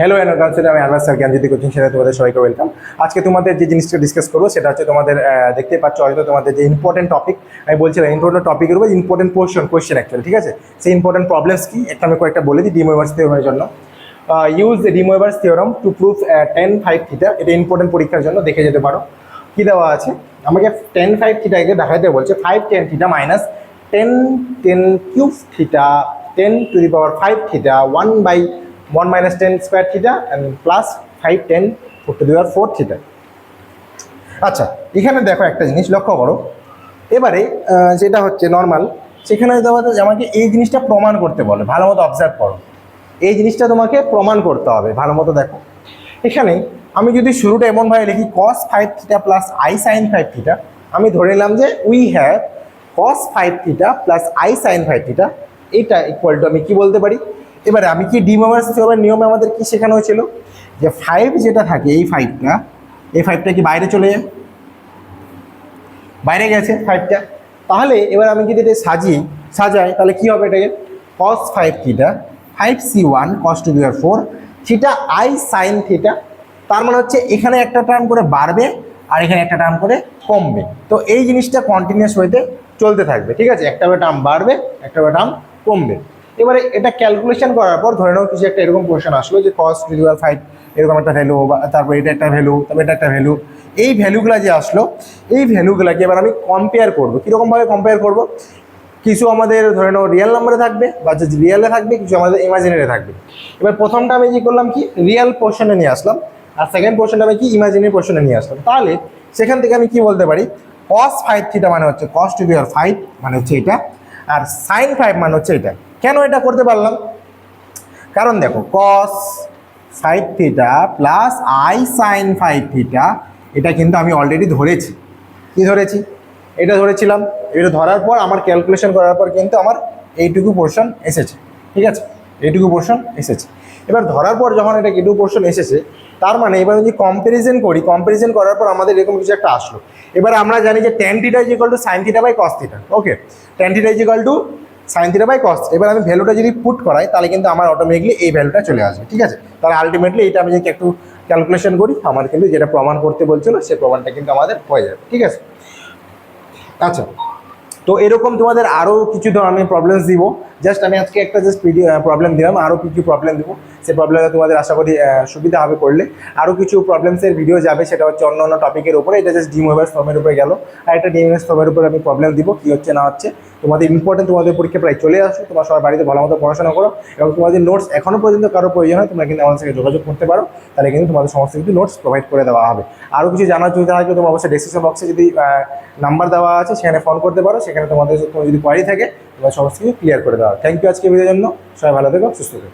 Hello and welcome আমি আরবাস sir জ্ঞানজ্যোতি coaching সেটা তোমাদের সবাইকে ওয়েলকাম আজকে তোমাদের যে জিনিসটা ডিসকাস করব, সেটা হচ্ছে তোমাদের দেখতে পাচ্ছ, হয়তো তোমাদের যে ইম্পর্টেন্ট টপিক আমি বলছিলাম ইম্পর্টেন্ট টপিকের উপর ইম্পর্টেন্ট পোর্শন কোয়েশ্চেন অ্যাকচুয়ালি ঠিক আছে? সেই ইম্পর্টেন্ট প্রবলেমস কি, একটা আমি কয়েকটা বলে দিই ডিমোভার্স থিওরামের জন্য। Use De Moivre's theorem to prove tan five theta এটা ইম্পর্টেন্ট পরীক্ষার জন্য, দেখে যেতে পারো। কী দেওয়া আছে? আমাকে টেন ফাইভ থিটাকে দেখাইতে বলছে five tan theta minus ten tan cube theta tan to the power five theta one by one minus ten square theta and plus five tan four to the power four theta আচ্ছা এখানে দেখো একটা জিনিস লক্ষ্য করো। এবারে যেটা হচ্ছে নর্মাল সেখানে দেওয়া আমাকে এই জিনিসটা প্রমাণ করতে বলে, ভালো মতো অবজার্ভ করো। এই জিনিসটা তোমাকে প্রমাণ করতে হবে, ভালো মতো দেখো। এখানে আমি যদি শুরুটা এমনভাবে লিখি cos five theta plus i sine five theta আমি ধরে নিলাম যে we have cos five theta plus i sine five theta এটা ইকুয়াল টু আমি কি বলতে পারি? এবারে আমি কি ডিমোভার্স থিওরামের নিয়মে আমাদের কি শেখানো হয়েছিল? যে ফাইভ যেটা থাকে, এই ফাইভটা এই ফাইভটা কি বাইরে চলে যায়? বাইরে গেছে ফাইভটা তাহলে এবার আমি যদি এটা সাজিয়ে, সাজাই, তাহলে কি হবে এটাকে? Cos five theta five C one cos to bear four theta i sine theta তার মানে হচ্ছে এখানে একটা টার্ম করে বাড়বে আর এখানে একটা টার্ম করে কমবে। তো এই জিনিসটা কন্টিনিউস হইতে চলতে থাকবে। ঠিক আছে? একটা টার্ম বাড়বে, একটা টার্ম কমবে। এবারে এটা ক্যালকুলেশন করার পর ধরে নাও কিছু একটা এরকম কোয়েশন আসলো যে কস টু দি ফাইভ এরকম একটা ভ্যালু বা তারপর এটা একটা ভ্যালু তারপর এটা একটা ভ্যালু এই ভ্যালুগুলো যে আসলো, এই ভ্যালুগুলোকে এবার আমি কম্পেয়ার করব। কীরকমভাবে কম্পেয়ার করব? কিছু আমাদের ধরে নাও রিয়েল নাম্বারে থাকবে, বা রিয়েলে থাকবে, কিছু আমাদের ইমাজিনারি থাকবে। এবার প্রথমটা আমি কি করলাম কি? রিয়েল পোর্শনে নিয়ে আসলাম। আর সেকেন্ড পোর্শনটা আমি কি? ইমাজিনারি পোর্শনে নিয়ে আসলাম। তাহলে সেখান থেকে আমি কি বলতে পারি? কস ফাইভ থিটা মানে হচ্ছে কস টু বিয়ার ফাইভ মানে হচ্ছে এটা। আর সাইন ফাইভ মানে হচ্ছে এটা। কেন এটা করতে পারলাম? কারণ দেখো cos five theta plus i sine five theta এটা কিন্তু আমি অলরেডি ধরেছি। কি ধরেছি? এটা ধরেছিলাম। এটা ধরার পর আমার ক্যালকুলেশন করার পর কিন্তু আমার এইটুকু পোর্শন এসেছে। ঠিক আছে? এইটুকু পোর্শন এসেছে। এবার ধরার পর যখন এটা এইটুকু পোর্শন এসেছে, তার মানে এবার যদি কম্পারিজন করি কম্পারিজন করার পর আমাদের এরকম কিছু একটা আসলো। এবার আমরা জানি যে tan theta is equal to sine theta by cos theta okay tan theta is equal to sine theta by cos এবার আমি ভ্যালুটা যদি পুট করাই, তাহলে কিন্তু আমার অটোমেটিকলি এই ভ্যালুটা চলে আসবে, ঠিক আছে? তাহলে আলটিমেটলি এটা আমি যদি একটু ক্যালকুলেশন করি, আমার কিন্তু যেটা প্রমাণ করতে বলছিল, সে প্রমাণটা কিন্তু আমাদের হয়ে যাবে, ঠিক আছে? আচ্ছা তো এরকম তোমাদের আরও কিছু ধর আমি প্রবলেমস দিব। জাস্ট আমি আজকে একটা জাস্ট ভিডিও প্রবলেম দিলাম আরও কিছু প্রবলেম দিব। সেই প্রবলেমে তোমাদের আশা করি সুবিধা হবে করলে। আরও কিছু প্রবলেমসের ভিডিও যাবে, সেটা হচ্ছে অন্য অন্য টপিকের উপরে। এটা জাস্ট ডিমোভার্স ফর্মের উপরে গেল। আর একটা ডিমোভার্স ফর্মের উপরে আমি প্রবলেম দিব, কী হচ্ছে না হচ্ছে। তোমাদের ইম্পর্টেন্ট তোমাদের পরীক্ষা প্রায় চলে আসো, তোমার সবার বাড়িতে ভালো মতো পড়াশোনা করো এবং তোমাদের নোটস এখনও পর্যন্ত কারও প্রয়োজন হয়, তোমরা কিন্তু আমাদের সাথে যোগাযোগ করতে পারো। তাহলে কিন্তু তোমাদের সমস্ত কিছু নোটস প্রোভাইড করে দেওয়া হবে। আরও কিছু জানার যদি থাকে, তোমার অবশ্যই ডিসক্রিপশন বক্সে যদি নাম্বার দেওয়া আছে, সেখানে ফোন করতে পারো। সেখানে তোমাদের কোনো যদি কোয়ারি থাকে, তোমার সমস্ত কিছু ক্লিয়ার করে দেওয়া থ্যাংক ইউ আজকে ভিডিওর জন্য। সবাই ভালো থেকো, সুস্থ থেকো।